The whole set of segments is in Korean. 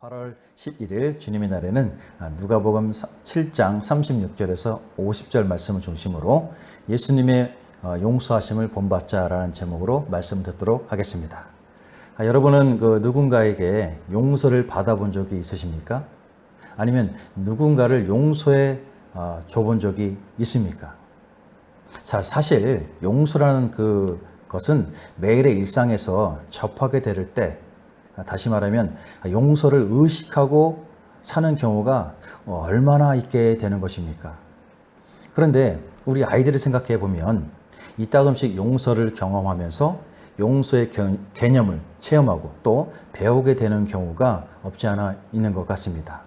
8월 11일 주님의 날에는 아, 누가복음 7장 36절에서 50절 말씀을 중심으로 예수님의 어, 용서하심을 본받자라는 제목으로 말씀 듣도록 하겠습니다. 아, 여러분은 그 누군가에게 용서를 받아본 적이 있으십니까? 아니면 누군가를 용서해 어, 줘본 적이 있습니까? 자, 사실 용서라는 그 것은 매일의 일상에서 접하게 될 때, 다시 말하면 용서를 의식하고 사는 경우가 얼마나 있게 되는 것입니까? 그런데 우리 아이들을 생각해 보면 이따금씩 용서를 경험하면서 용서의 겨- 개념을 체험하고 또 배우게 되는 경우가 없지 않아 있는 것 같습니다.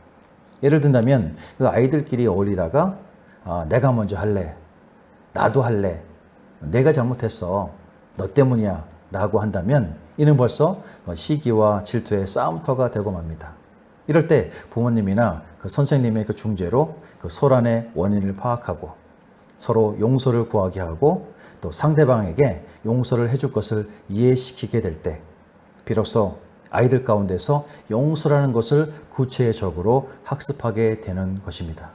예를 든다면 그 아이들끼리 어울리다가 아, 내가 먼저 할래. 나도 할래. 내가 잘못했어. 너 때문이야. 라고 한다면 이는 벌써 시기와 질투의 싸움터가 되고 맙니다. 이럴 때 부모님이나 그 선생님의 그 중재로 그 소란의 원인을 파악하고 서로 용서를 구하게 하고 또 상대방에게 용서를 해줄 것을 이해시키게 될 때 비로소 아이들 가운데서 용서라는 것을 구체적으로 학습하게 되는 것입니다.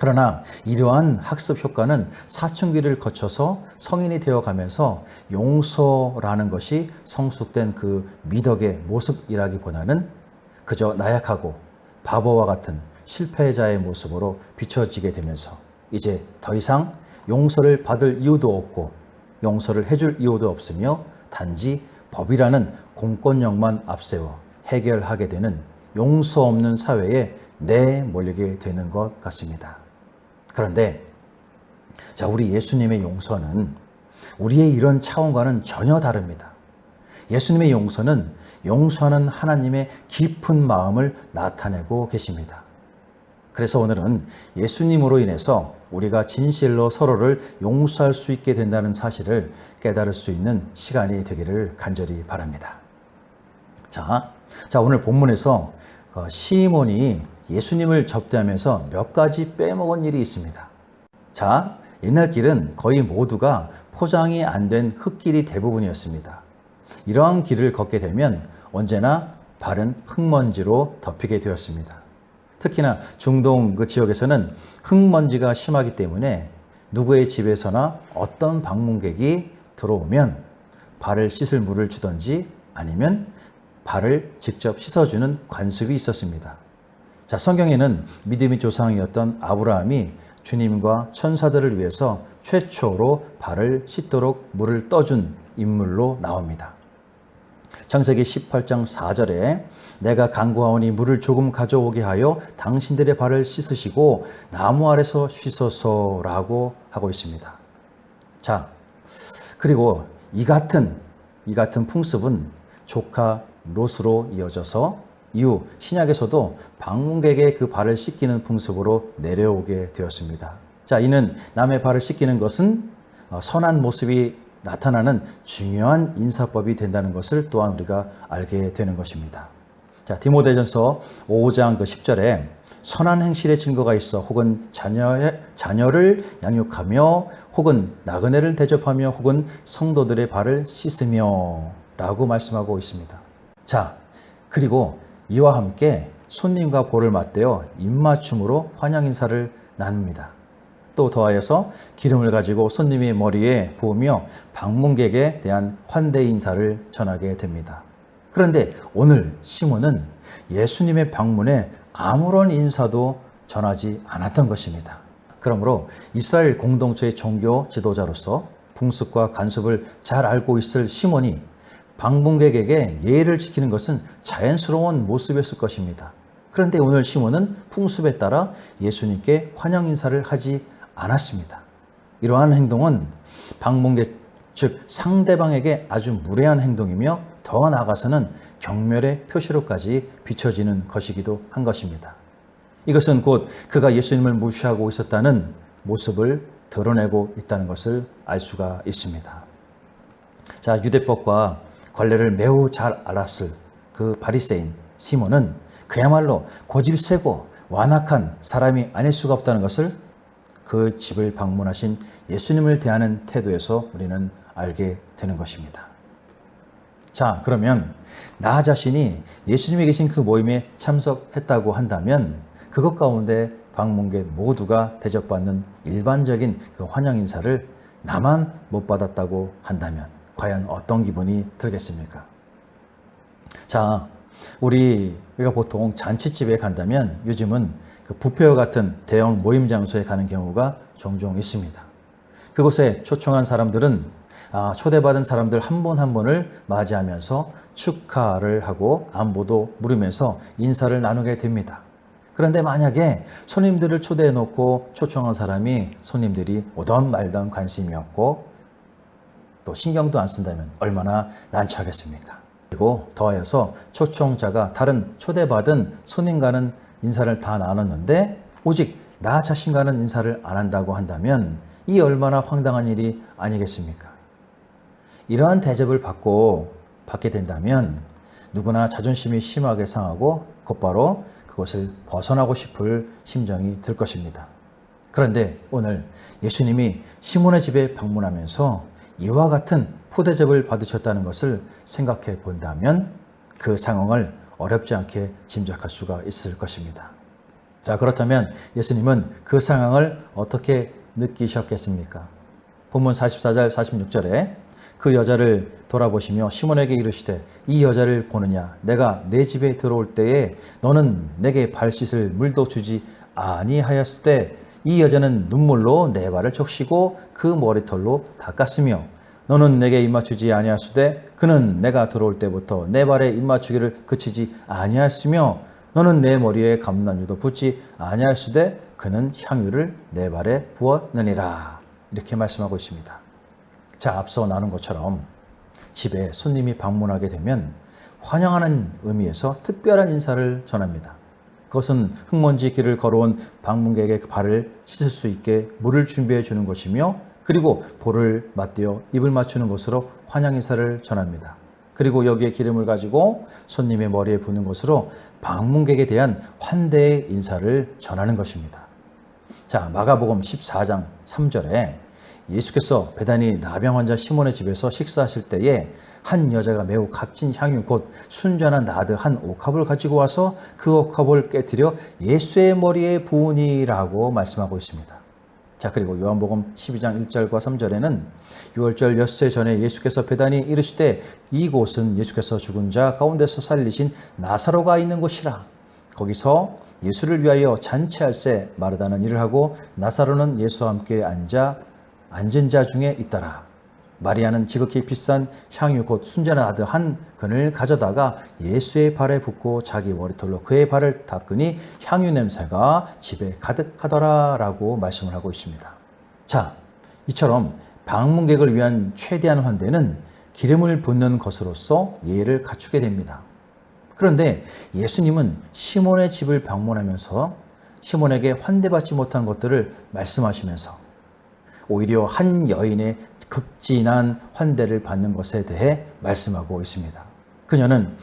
그러나 이러한 학습 효과는 사춘기를 거쳐서 성인이 되어 가면서 용서라는 것이 성숙된 그 미덕의 모습이라기보다는 그저 나약하고 바보와 같은 실패자의 모습으로 비춰지게 되면서 이제 더 이상 용서를 받을 이유도 없고 용서를 해줄 이유도 없으며 단지 법이라는 공권력만 앞세워 해결하게 되는 용서 없는 사회에 내몰리게 되는 것 같습니다. 그런데 자, 우리 예수님의 용서는 우리의 이런 차원과는 전혀 다릅니다. 예수님의 용서는 용서하는 하나님의 깊은 마음을 나타내고 계십니다. 그래서 오늘은 예수님으로 인해서 우리가 진실로 서로를 용서할 수 있게 된다는 사실을 깨달을 수 있는 시간이 되기를 간절히 바랍니다. 자, 자 오늘 본문에서 어, 시몬이 예수님을 접대하면서 몇 가지 빼먹은 일이 있습니다. 자, 옛날 길은 거의 모두가 포장이 안 된 흙길이 대부분이었습니다. 이러한 길을 걷게 되면 언제나 발은 흙먼지로 덮이게 되었습니다. 특히나 중동 그 지역에서는 흙먼지가 심하기 때문에 누구의 집에서나 어떤 방문객이 들어오면 발을 씻을 물을 주던지 아니면 발을 직접 씻어주는 관습이 있었습니다. 자, 성경에는 믿음의 조상이었던 아브라함이 주님과 천사들을 위해서 최초로 발을 씻도록 물을 떠준 인물로 나옵니다. 창세기 18장 4절에 내가 간구하오니 물을 조금 가져오게 하여 당신들의 발을 씻으시고 나무 아래서 씻어서라고 하고 있습니다. 자, 그리고 이 같은 이 같은 풍습은 조카 롯으로 이어져서 이후 신약에서도 방문객의 그 발을 씻기는 풍습으로 내려오게 되었습니다. 자, 이는 남의 발을 씻기는 것은 어, 선한 모습이 나타나는 중요한 인사법이 된다는 것을 또한 우리가 알게 되는 것입니다. 자, 디모데전서 5장 그 10절에 선한 행실의 증거가 있어 혹은 자녀의 자녀를 양육하며 혹은 나그네를 대접하며 혹은 성도들의 발을 씻으며 라고 말씀하고 있습니다. 자, 그리고 이와 함께 손님과 볼을 맞대어 입맞춤으로 환영 인사를 나눕니다. 또 더하여서 기름을 가지고 손님의 머리에 부으며 방문객에 대한 환대 인사를 전하게 됩니다. 그런데 오늘 시몬은 예수님의 방문에 아무런 인사도 전하지 않았던 것입니다. 그러므로 이스라엘 공동체의 종교 지도자로서 풍습과 간섭을 잘 알고 있을 시몬이 방문객에게 예의를 지키는 것은 자연스러운 모습이었을 것입니다. 그런데 오늘 시몬은 풍습에 따라 예수님께 환영 인사를 하지 않았습니다. 이러한 행동은 방문객 즉 상대방에게 아주 무례한 행동이며 더 나아가서는 경멸의 표시로까지 비춰지는 것이기도 한 것입니다. 이것은 곧 그가 예수님을 무시하고 있었다는 모습을 드러내고 있다는 것을 알 수가 있습니다. 자, 유대법과 관례를 매우 잘 알았을 그 바리새인 시몬은 그야말로 고집 세고 완악한 사람이 아닐 수가 없다는 것을 그 집을 방문하신 예수님을 대하는 태도에서 우리는 알게 되는 것입니다. 자, 그러면 나 자신이 예수님이 계신 그 모임에 참석했다고 한다면 그것 가운데 방문객 모두가 대접받는 일반적인 그 환영 인사를 나만 못 받았다고 한다면 과연 어떤 기분이 들겠습니까? 자, 우리 우리가 보통 잔치집에 간다면 요즘은 그 부페와 같은 대형 모임 장소에 가는 경우가 종종 있습니다. 그곳에 초청한 사람들은 아, 초대받은 사람들 한분한 분을 맞이하면서 축하를 하고 안부도 물으면서 인사를 나누게 됩니다. 그런데 만약에 손님들을 초대해 놓고 초청한 사람이 손님들이 오던 말던 관심이 없고 또 신경도 안 쓴다면 얼마나 난처하겠습니까? 그리고 더하여서 초청자가 다른 초대받은 손님과는 인사를 다 나눴는데 오직 나 자신과는 인사를 안 한다고 한다면 이 얼마나 황당한 일이 아니겠습니까? 이러한 대접을 받고 받게 된다면 누구나 자존심이 심하게 상하고 곧바로 그것을 벗어나고 싶을 심정이 들 것입니다. 그런데 오늘 예수님이 시몬의 집에 방문하면서 이와 같은 푸대접을 받으셨다는 것을 생각해 본다면 그 상황을 어렵지 않게 짐작할 수가 있을 것입니다. 자, 그렇다면 예수님은 그 상황을 어떻게 느끼셨겠습니까? 본문 44절, 46절에 그 여자를 돌아보시며 시몬에게 이르시되 이 여자를 보느냐 내가 내 집에 들어올 때에 너는 내게 발 씻을 물도 주지 아니하였을 때 이 여자는 눈물로 내 발을 적시고 그 머리털로 닦았으며 너는 내게 입맞추지 아니하였으되 그는 내가 들어올 때부터 내 발에 입맞추기를 그치지 아니하였으며 너는 내 머리에 감난유도 붓지 아니하였으되 그는 향유를 내 발에 부었느니라 이렇게 말씀하고 있습니다. 자, 앞서 나눈 것처럼 집에 손님이 방문하게 되면 환영하는 의미에서 특별한 인사를 전합니다. 그것은 흙먼지 길을 걸어온 방문객의 발을 씻을 수 있게 물을 준비해 주는 것이며 그리고 볼을 맞대어 입을 맞추는 것으로 환영 인사를 전합니다. 그리고 여기에 기름을 가지고 손님의 머리에 부는 것으로 방문객에 대한 환대의 인사를 전하는 것입니다. 자, 마가복음 14장 3절에 예수께서 배단이 나병 환자 시몬의 집에서 식사하실 때에 한 여자가 매우 값진 향유 곧 순전한 나드 한 옥합을 가지고 와서 그 옥합을 깨뜨려 예수의 머리에 부으니라고 말씀하고 있습니다. 자 그리고 요한복음 12장 1절과 3절에는 6월절 엿새 전에 예수께서 배단이 이르시되 이곳은 예수께서 죽은 자 가운데서 살리신 나사로가 있는 곳이라 거기서 예수를 위하여 잔치할새 마르다는 일을 하고 나사로는 예수와 함께 앉아 앉은 자 중에 있더라. 마리아는 지극히 비싼 향유 곧 순전한 아들 한 근을 가져다가 예수의 발에 붓고 자기 머리털로 그의 발을 닦으니 향유 냄새가 집에 가득하더라라고 말씀을 하고 있습니다. 자, 이처럼 방문객을 위한 최대한 환대는 기름을 붓는 것으로서 예를 갖추게 됩니다. 그런데 예수님은 시몬의 집을 방문하면서 시몬에게 환대받지 못한 것들을 말씀하시면서 오히려 한 여인의 극진한 환대를 받는 것에 대해 말씀하고 있습니다. 그녀는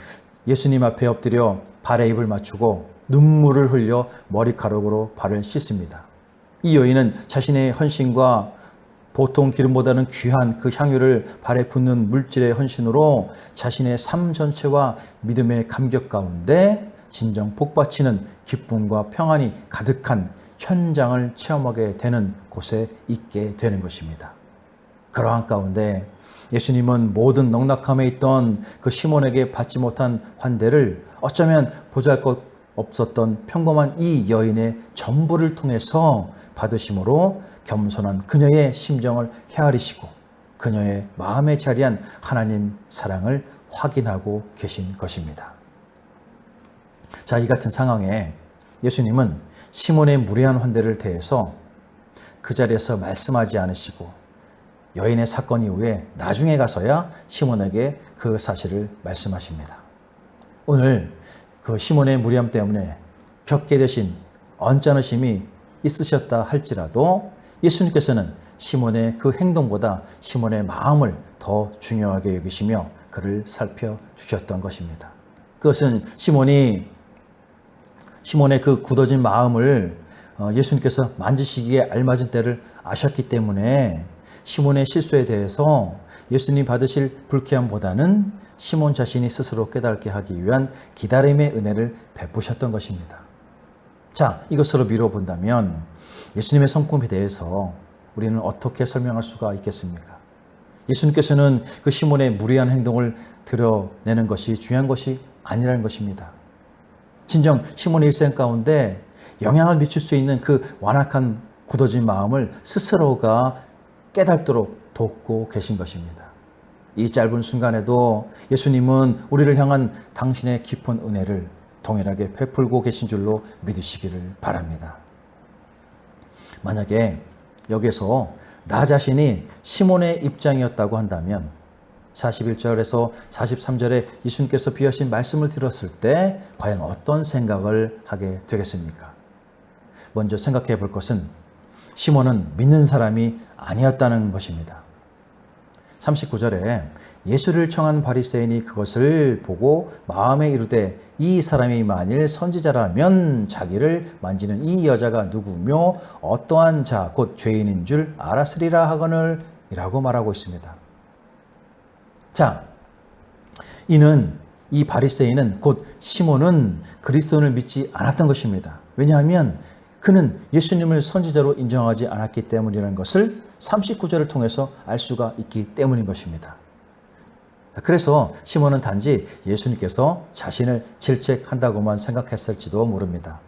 예수님 앞에 엎드려 발에 입을 맞추고 눈물을 흘려 머리카락으로 발을 씻습니다. 이 여인은 자신의 헌신과 보통 기름보다는 귀한 그 향유를 발에 붓는 물질의 헌신으로 자신의 삶 전체와 믿음의 감격 가운데 진정 복받치는 기쁨과 평안이 가득한 현장을 체험하게 되는 곳에 있게 되는 것입니다. 그러한 가운데 예수님은 모든 넉넉함에 있던 그 시몬에게 받지 못한 환대를 어쩌면 보잘 것 없었던 평범한 이 여인의 전부를 통해서 받으심으로 겸손한 그녀의 심정을 헤아리시고 그녀의 마음에 자리한 하나님 사랑을 확인하고 계신 것입니다. 자, 이 같은 상황에 예수님은 시몬의 무례한 환대를 대해서 그 자리에서 말씀하지 않으시고 여인의 사건 이후에 나중에 가서야 시몬에게 그 사실을 말씀하십니다. 오늘 그 시몬의 무리함 때문에 겪게 되신 언짢으심이 있으셨다 할지라도 예수님께서는 시몬의 그 행동보다 시몬의 마음을 더 중요하게 여기시며 그를 살펴주셨던 것입니다. 그것은 시몬이 시몬의 그 굳어진 마음을 어, 예수님께서 만지시기에 알맞은 때를 아셨기 때문에 시몬의 실수에 대해서 예수님 받으실 불쾌함보다는 시몬 자신이 스스로 깨닫게 하기 위한 기다림의 은혜를 베푸셨던 것입니다. 자, 이것으로 미뤄 본다면 예수님의 성품에 대해서 우리는 어떻게 설명할 수가 있겠습니까? 예수님께서는 그 시몬의 무리한 행동을 드러내는 것이 중요한 것이 아니라는 것입니다. 진정 시몬의 일생 가운데 영향을 미칠 수 있는 그 완악한 굳어진 마음을 스스로가 깨닫도록 돕고 계신 것입니다. 이 짧은 순간에도 예수님은 우리를 향한 당신의 깊은 은혜를 동일하게 베풀고 계신 줄로 믿으시기를 바랍니다. 만약에 여기서 나 자신이 시몬의 입장이었다고 한다면 41절에서 43절에 예수님께서 비하신 말씀을 들었을 때 과연 어떤 생각을 하게 되겠습니까? 먼저 생각해 볼 것은 시몬은 믿는 사람이 아니었다는 것입니다. 39절에 예수를 청한 바리새인이 그것을 보고 마음에 이르되 이 사람이 만일 선지자라면 자기를 만지는 이 여자가 누구며 어떠한 자 곧 죄인인 줄 알았으리라 하거늘 이라고 말하고 있습니다. 자, 이는 이 바리새인은 곧 시몬은 그리스도를 믿지 않았던 것입니다. 왜냐하면 그는 예수님을 선지자로 인정하지 않았기 때문이라는 것을 39절을 통해서 알 수가 있기 때문인 것입니다. 그래서 시몬은 단지 예수님께서 자신을 질책한다고만 생각했을지도 모릅니다.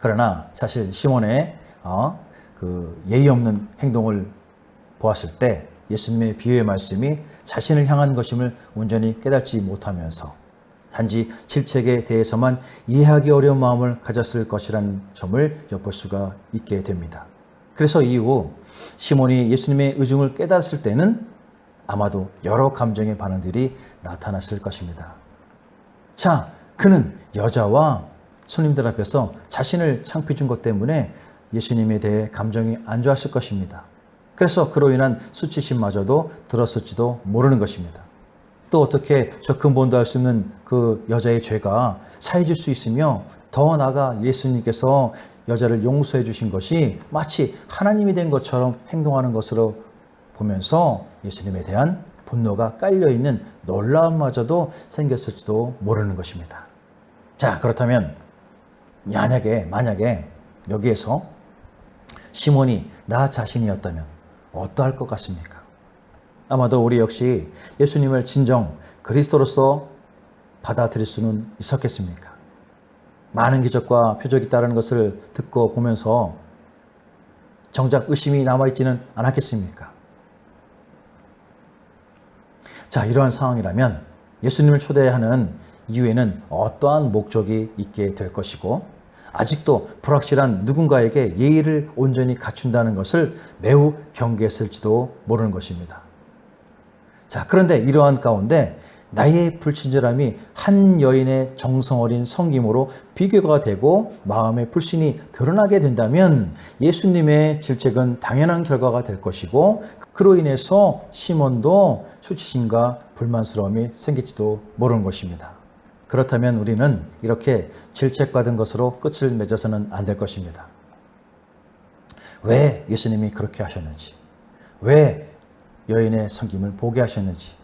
그러나 사실 시몬의 어, 그 예의 없는 행동을 보았을 때 예수님의 비유의 말씀이 자신을 향한 것임을 온전히 깨닫지 못하면서 단지 질책에 대해서만 이해하기 어려운 마음을 가졌을 것이라는 점을 엿볼 수가 있게 됩니다. 그래서 이후 시몬이 예수님의 의중을 깨달았을 때는 아마도 여러 감정의 반응들이 나타났을 것입니다. 자, 그는 여자와 손님들 앞에서 자신을 창피 준 것 때문에 예수님에 대해 감정이 안 좋았을 것입니다. 그래서 그로 인한 수치심마저도 들었을지도 모르는 것입니다. 또 어떻게 저 근본도 알수 없는 그 여자의 죄가 사해질 수 있으며 더 나아가 예수님께서 여자를 용서해 주신 것이 마치 하나님이 된 것처럼 행동하는 것으로 보면서 예수님에 대한 분노가 깔려 있는 놀라움마저도 생겼을지도 모르는 것입니다. 자, 그렇다면 만약에 만약에 여기에서 시몬이 나 자신이었다면 어떠할 것 같습니까? 아마도 우리 역시 예수님을 진정 그리스도로서 받아들일 수는 있었겠습니까? 많은 기적과 표적이 따르는 것을 듣고 보면서 정작 의심이 남아있지는 않았겠습니까? 자, 이러한 상황이라면 예수님을 초대하는 이후에는 어떠한 목적이 있게 될 것이고, 아직도 불확실한 누군가에게 예의를 온전히 갖춘다는 것을 매우 경계했을지도 모르는 것입니다. 자, 그런데 이러한 가운데 나의 불친절함이 한 여인의 정성 어린 성김으로 비교가 되고 마음의 불신이 드러나게 된다면 예수님의 질책은 당연한 결과가 될 것이고 그로 인해서 시몬도 수치심과 불만스러움이 생길지도 모르는 것입니다. 그렇다면 우리는 이렇게 질책받은 것으로 끝을 맺어서는 안 될 것입니다. 왜 예수님이 그렇게 하셨는지, 왜 여인의 성김을 보게 하셨는지,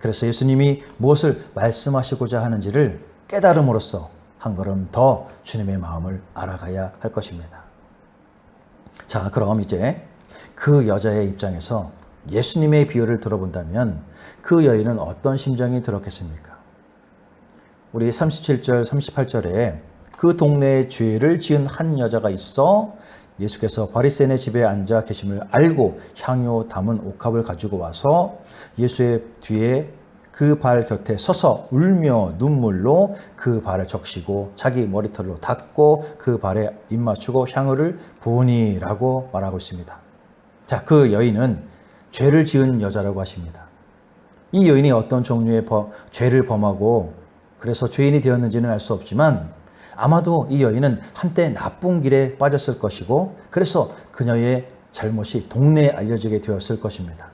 그래서 예수님이 무엇을 말씀하시고자 하는지를 깨달음으로써 한 걸음 더 주님의 마음을 알아가야 할 것입니다. 자, 그럼 이제 그 여자의 입장에서 예수님의 비유를 들어본다면 그 여인은 어떤 심정이 들었겠습니까? 우리 37절, 38절에 그 동네에 죄를 지은 한 여자가 있어 예수께서 바리새인의 집에 앉아 계심을 알고 향유 담은 옥합을 가지고 와서 예수의 뒤에 그 발 곁에 서서 울며 눈물로 그 발을 적시고 자기 머리털로 닦고 그 발에 입 맞추고 향유를 부으니라고 말하고 있습니다. 자, 그 여인은 죄를 지은 여자라고 하십니다. 이 여인이 어떤 종류의 버, 죄를 범하고 그래서 죄인이 되었는지는 알 수 없지만 아마도 이 여인은 한때 나쁜 길에 빠졌을 것이고 그래서 그녀의 잘못이 동네에 알려지게 되었을 것입니다.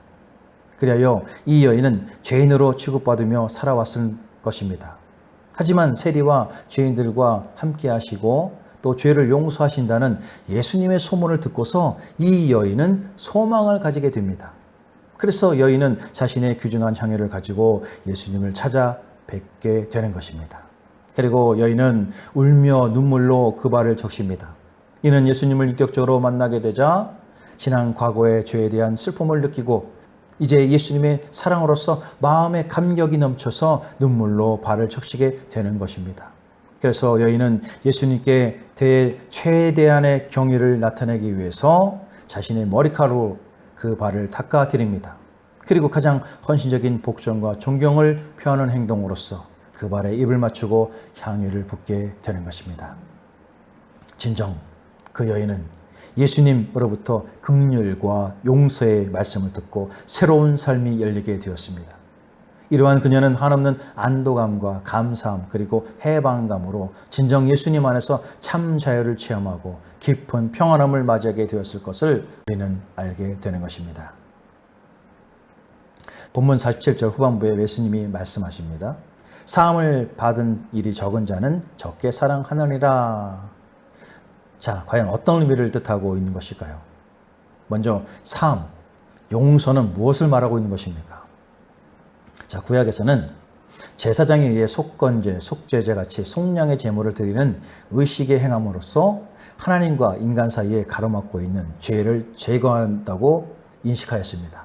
그리하여 이 여인은 죄인으로 취급받으며 살아왔을 것입니다. 하지만 세리와 죄인들과 함께 하시고 또 죄를 용서하신다는 예수님의 소문을 듣고서 이 여인은 소망을 가지게 됩니다. 그래서 여인은 자신의 귀중한 향유를 가지고 예수님을 찾아 뵙게 되는 것입니다. 그리고 여인은 울며 눈물로 그 발을 적십니다. 이는 예수님을 인격적으로 만나게 되자 지난 과거의 죄에 대한 슬픔을 느끼고 이제 예수님의 사랑으로서 마음의 감격이 넘쳐서 눈물로 발을 적시게 되는 것입니다. 그래서 여인은 예수님께 대해 최대한의 경의를 나타내기 위해서 자신의 머리카락으로 그 발을 닦아 드립니다. 그리고 가장 헌신적인 복종과 존경을 표하는 행동으로서 그 발에 입을 맞추고 향유를 붓게 되는 것입니다. 진정 그 여인은 예수님으로부터 극률과 용서의 말씀을 듣고 새로운 삶이 열리게 되었습니다. 이러한 그녀는 한없는 안도감과 감사함 그리고 해방감으로 진정 예수님 안에서 참 자유를 체험하고 깊은 평안함을 맞이하게 되었을 것을 우리는 알게 되는 것입니다. 본문 47절 후반부에 예수님이 말씀하십니다. 사함을 받은 일이 적은 자는 적게 사랑하느니라. 자, 과연 어떤 의미를 뜻하고 있는 것일까요? 먼저 사함, 용서는 무엇을 말하고 있는 것입니까? 자, 구약에서는 제사장에 의해 속건제, 속죄제 같이 속량의 제물을 드리는 의식의 행함으로써 하나님과 인간 사이에 가로막고 있는 죄를 제거한다고 인식하였습니다.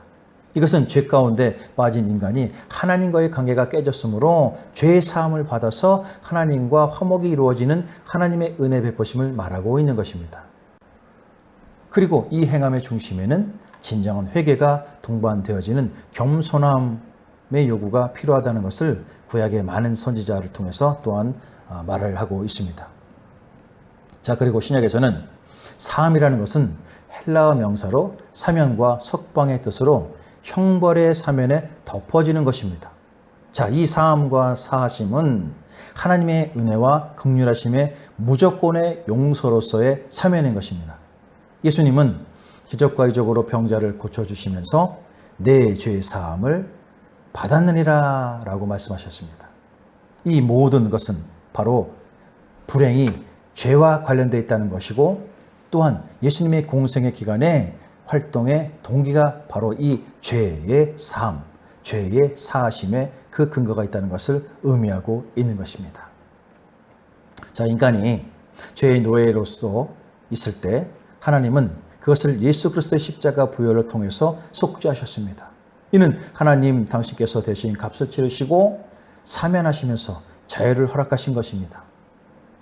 이것은 죄 가운데 빠진 인간이 하나님과의 관계가 깨졌으므로 죄의 사함을 받아서 하나님과 화목이 이루어지는 하나님의 은혜 베푸심을 말하고 있는 것입니다. 그리고 이 행함의 중심에는 진정한 회개가 동반되어지는 겸손함의 요구가 필요하다는 것을 구약의 많은 선지자를 통해서 또한 아, 말을 하고 있습니다. 자, 그리고 신약에서는 사함이라는 것은 헬라어 명사로 사면과 석방의 뜻으로 형벌의 사면에 덮어지는 것입니다. 자, 이 사함과 사하심은 하나님의 은혜와 극률하심의 무조건의 용서로서의 사면인 것입니다. 예수님은 기적과 이적으로 병자를 고쳐주시면서 내 죄의 사함을 받았느니라 라고 말씀하셨습니다. 이 모든 것은 바로 불행이 죄와 관련되어 있다는 것이고 또한 예수님의 공생의 기간에 활동의 동기가 바로 이 죄의 삶, 죄의 사하심의 그 근거가 있다는 것을 의미하고 있는 것입니다. 자, 인간이 죄의 노예로서 있을 때 하나님은 그것을 예수 그리스도의 십자가 부여를 통해서 속죄하셨습니다. 이는 하나님 당신께서 대신 값을 치르시고 사면하시면서 자유를 허락하신 것입니다.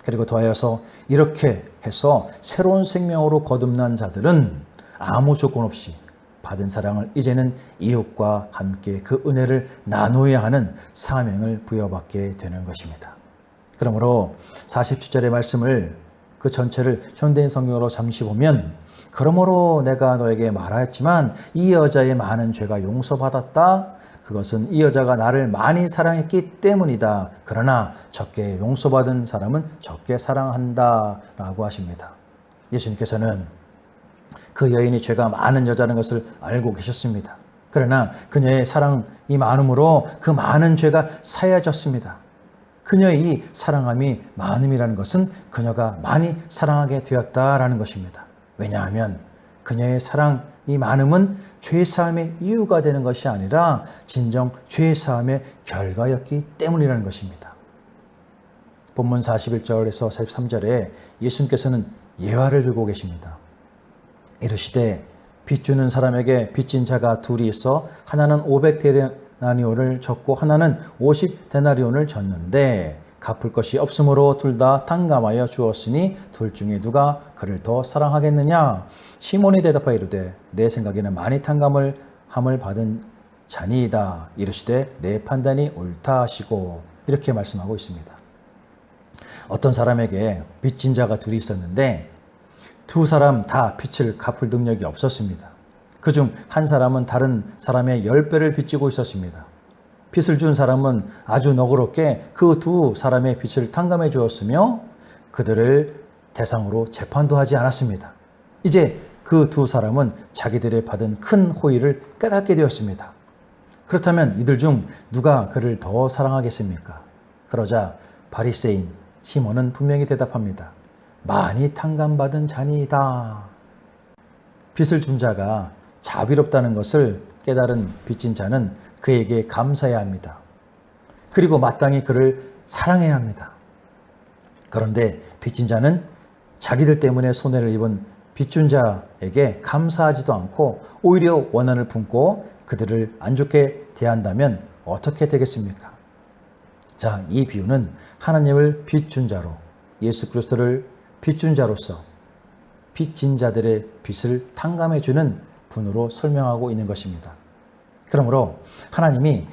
그리고 더하여서 이렇게 해서 새로운 생명으로 거듭난 자들은 아무 조건 없이 받은 사랑을 이제는 이웃과 함께 그 은혜를 나누어야 하는 사명을 부여받게 되는 것입니다. 그러므로 47절의 말씀을 그 전체를 현대인 성경으로 잠시 보면 그러므로 내가 너에게 말하였지만 이 여자의 많은 죄가 용서받았다. 그것은 이 여자가 나를 많이 사랑했기 때문이다. 그러나 적게 용서받은 사람은 적게 사랑한다. 라고 하십니다. 예수님께서는 그 여인이 죄가 많은 여자는 것을 알고 계셨습니다. 그러나 그녀의 사랑이 많음으로 그 많은 죄가 사해졌습니다. 그녀의 이 사랑함이 많음이라는 것은 그녀가 많이 사랑하게 되었다라는 것입니다. 왜냐하면 그녀의 사랑이 많음은 죄사함의 이유가 되는 것이 아니라 진정 죄사함의 결과였기 때문이라는 것입니다. 본문 41절에서 43절에 예수님께서는 예화를 들고 계십니다. 이르시되 빚 주는 사람에게 빚진 자가 둘이 있어 하나는 500데나리온을 졌고 하나는 50데나리온을 졌는데 갚을 것이 없으므로 둘 다 탕감하여 주었으니 둘 중에 누가 그를 더 사랑하겠느냐 시몬이 대답하여 이르되 내 생각에는 많이 탕감을 함을 받은 자니이다 이르시되 내 판단이 옳다 하시고 이렇게 말씀하고 있습니다. 어떤 사람에게 빚진 자가 둘이 있었는데 두 사람 다 빚을 갚을 능력이 없었습니다. 그중 한 사람은 다른 사람의 열 배를 빚지고 있었습니다. 빚을 준 사람은 아주 너그럽게 그 두 사람의 빚을 탕감해 주었으며 그들을 대상으로 재판도 하지 않았습니다. 이제 그 두 사람은 자기들의 받은 큰 호의를 깨닫게 되었습니다. 그렇다면 이들 중 누가 그를 더 사랑하겠습니까? 그러자 바리새인 시몬은 분명히 대답합니다. 많이 탕감받은 자니이다. 빚을 준 자가 자비롭다는 것을 깨달은 빚진 자는 그에게 감사해야 합니다. 그리고 마땅히 그를 사랑해야 합니다. 그런데 빚진 자는 자기들 때문에 손해를 입은 빚준 자에게 감사하지도 않고 오히려 원한을 품고 그들을 안 좋게 대한다면 어떻게 되겠습니까? 자, 이 비유는 하나님을 빚준 자로 예수 그리스도를 빚준 자로서 빚진 자들의 빚을 탕감해 주는 분으로 설명하고 있는 것입니다. 그러므로 하나님이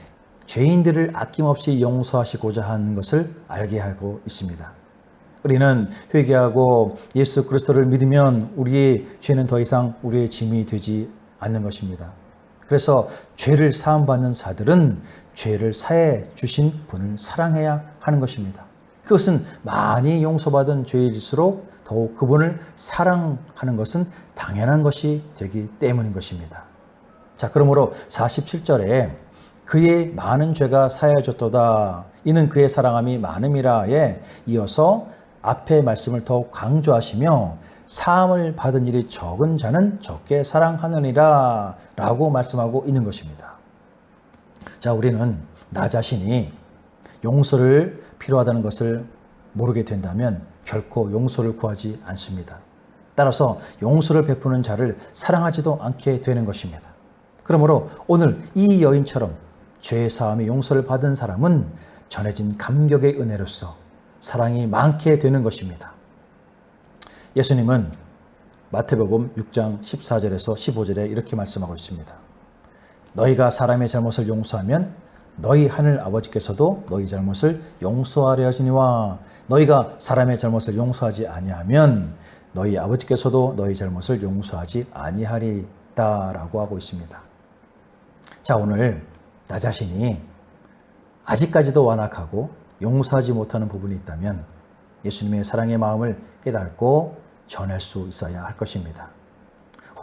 죄인들을 아낌없이 용서하시고자 하는 것을 알게 하고 있습니다. 우리는 회개하고 예수 그리스도를 믿으면 우리의 죄는 더 이상 우리의 짐이 되지 않는 것입니다. 그래서 죄를 사함받는 자들은 죄를 사해 주신 분을 사랑해야 하는 것입니다. 그것은 많이 용서받은 죄일수록 더욱 그분을 사랑하는 것은 당연한 것이 되기 때문인 것입니다. 자, 그러므로 47절에 그의 많은 죄가 사해졌도다. 이는 그의 사랑함이 많음이라에 이어서 앞의 말씀을 더욱 강조하시며 사함을 받은 일이 적은 자는 적게 사랑하느니라 라고 말씀하고 있는 것입니다. 자, 우리는 나 자신이 용서를 필요하다는 것을 모르게 된다면 결코 용서를 구하지 않습니다. 따라서 용서를 베푸는 자를 사랑하지도 않게 되는 것입니다. 그러므로 오늘 이 여인처럼 죄의 사함의 용서를 받은 사람은 전해진 감격의 은혜로서 사랑이 많게 되는 것입니다. 예수님은 마태복음 6장 14절에서 15절에 이렇게 말씀하고 있습니다. 너희가 사람의 잘못을 용서하면 너희 하늘 아버지께서도 너희 잘못을 용서하려 하시니와 너희가 사람의 잘못을 용서하지 아니하면 너희 아버지께서도 너희 잘못을 용서하지 아니하리다라고 하고 있습니다. 자, 오늘 나 자신이 아직까지도 완악하고 용서하지 못하는 부분이 있다면 예수님의 사랑의 마음을 깨닫고 전할 수 있어야 할 것입니다.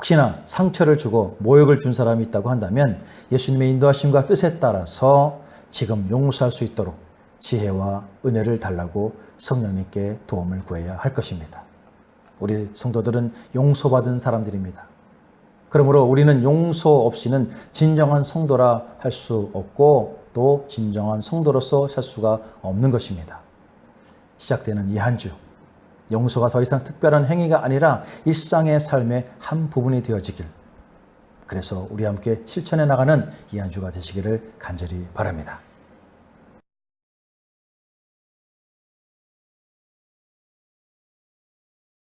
혹시나 상처를 주고 모욕을 준 사람이 있다고 한다면 예수님의 인도하심과 뜻에 따라서 지금 용서할 수 있도록 지혜와 은혜를 달라고 성령님께 도움을 구해야 할 것입니다. 우리 성도들은 용서받은 사람들입니다. 그러므로 우리는 용서 없이는 진정한 성도라 할 수 없고 또 진정한 성도로서 살 수가 없는 것입니다. 시작되는 이 한 주, 용서가 더 이상 특별한 행위가 아니라 일상의 삶의 한 부분이 되어지길. 그래서 우리 함께 실천해 나가는 이 한 주가 되시기를 간절히 바랍니다.